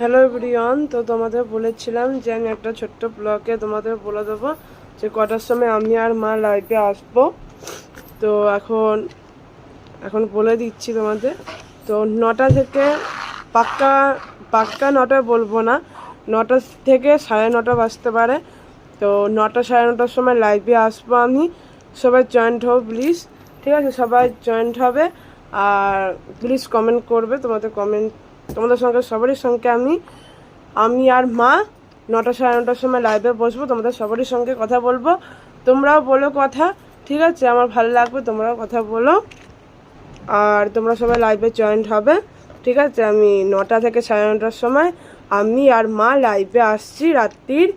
Hello everyone তো তোমাদের বলেছিলাম যে আমি একটা ছোট্ট ব্লগে তোমাদের বলে দেবো যে কটার সময় আমি আর মা লাইভে আসব। তো এখন এখন বলে দিচ্ছি তোমাদের। তো নটা থেকে পাক্কা পাক্কা নটায় বলব না, নটা থেকে সাড়ে নটা বাজতে পারে। তো নটা সাড়ে নটার সময় লাইভে আসব আমি। সবাই জয়েন্ট হও প্লিজ ঠিক আছে? সবাই জয়েন্ট হবে। আর প্লিজ কমেন্ট করবে, তোমাদের কমেন্ট তোমাদের সঙ্গে, সবারই সঙ্গে আমি আমি আর মা নটা সাড়ে নটার সময় লাইভে বসবো, তোমাদের সবারই সঙ্গে কথা বলব। তোমরাও বলো কথা, ঠিক আছে? আমার ভালো লাগবে, তোমরাও কথা বলো। আর তোমরা সবাই লাইভে জয়েন্ট হবে, ঠিক আছে? আমি নটা থেকে সাড়ে নটার সময়, আমি আর মা লাইভে আসছি রাত্রির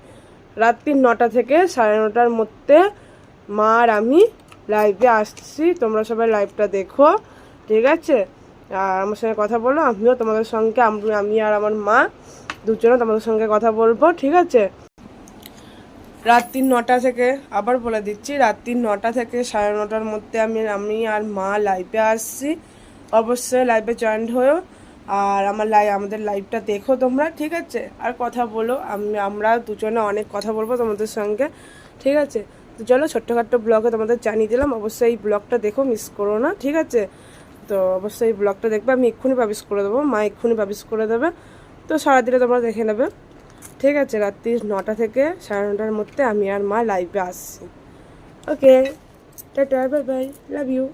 রাত্রির নটা থেকে সাড়ে নটার মধ্যে মা আর আমি লাইভে আসছি। তোমরা সবাই লাইভটা দেখো, ঠিক আছে? আর আমার সঙ্গে কথা বলো, আমিও তোমাদের সঙ্গে, আমি আর আমার মা দুজনে তোমাদের সঙ্গে কথা বলব, ঠিক আছে? রাত্রি নটা থেকে, আবার বলে দিচ্ছি, রাত্রি নটা থেকে সাড়ে নটার মধ্যে আমি আমি আর মা লাইভে আসছি। অবশ্যই লাইভে জয়েন্ট হয়েও আর আমার লাই, আমাদের লাইভটা দেখো তোমরা, ঠিক আছে? আর কথা বলো, আমি, আমরা দুজনে অনেক কথা বলব তোমাদের সঙ্গে, ঠিক আছে? তো চলো, ছোট্টখাট্ট ব্লগে তোমাদের জানিয়ে দিলাম, অবশ্যই এই ব্লগটা দেখো মিস করো না, ঠিক আছে? তো অবশ্যই এই ব্লগটা দেখবে, আমি এক্ষুনি পাবিশ করে দেবো, মা এক্ষুনি পাবিশ করে দেবে। তো সারাদিনে তোমরা দেখে নেবে। ঠিক আছে, রাত্রি নটা থেকে সাড়ে নটার মধ্যে আমি আর মা লাইভে আসছি। Okay tata bye bye love you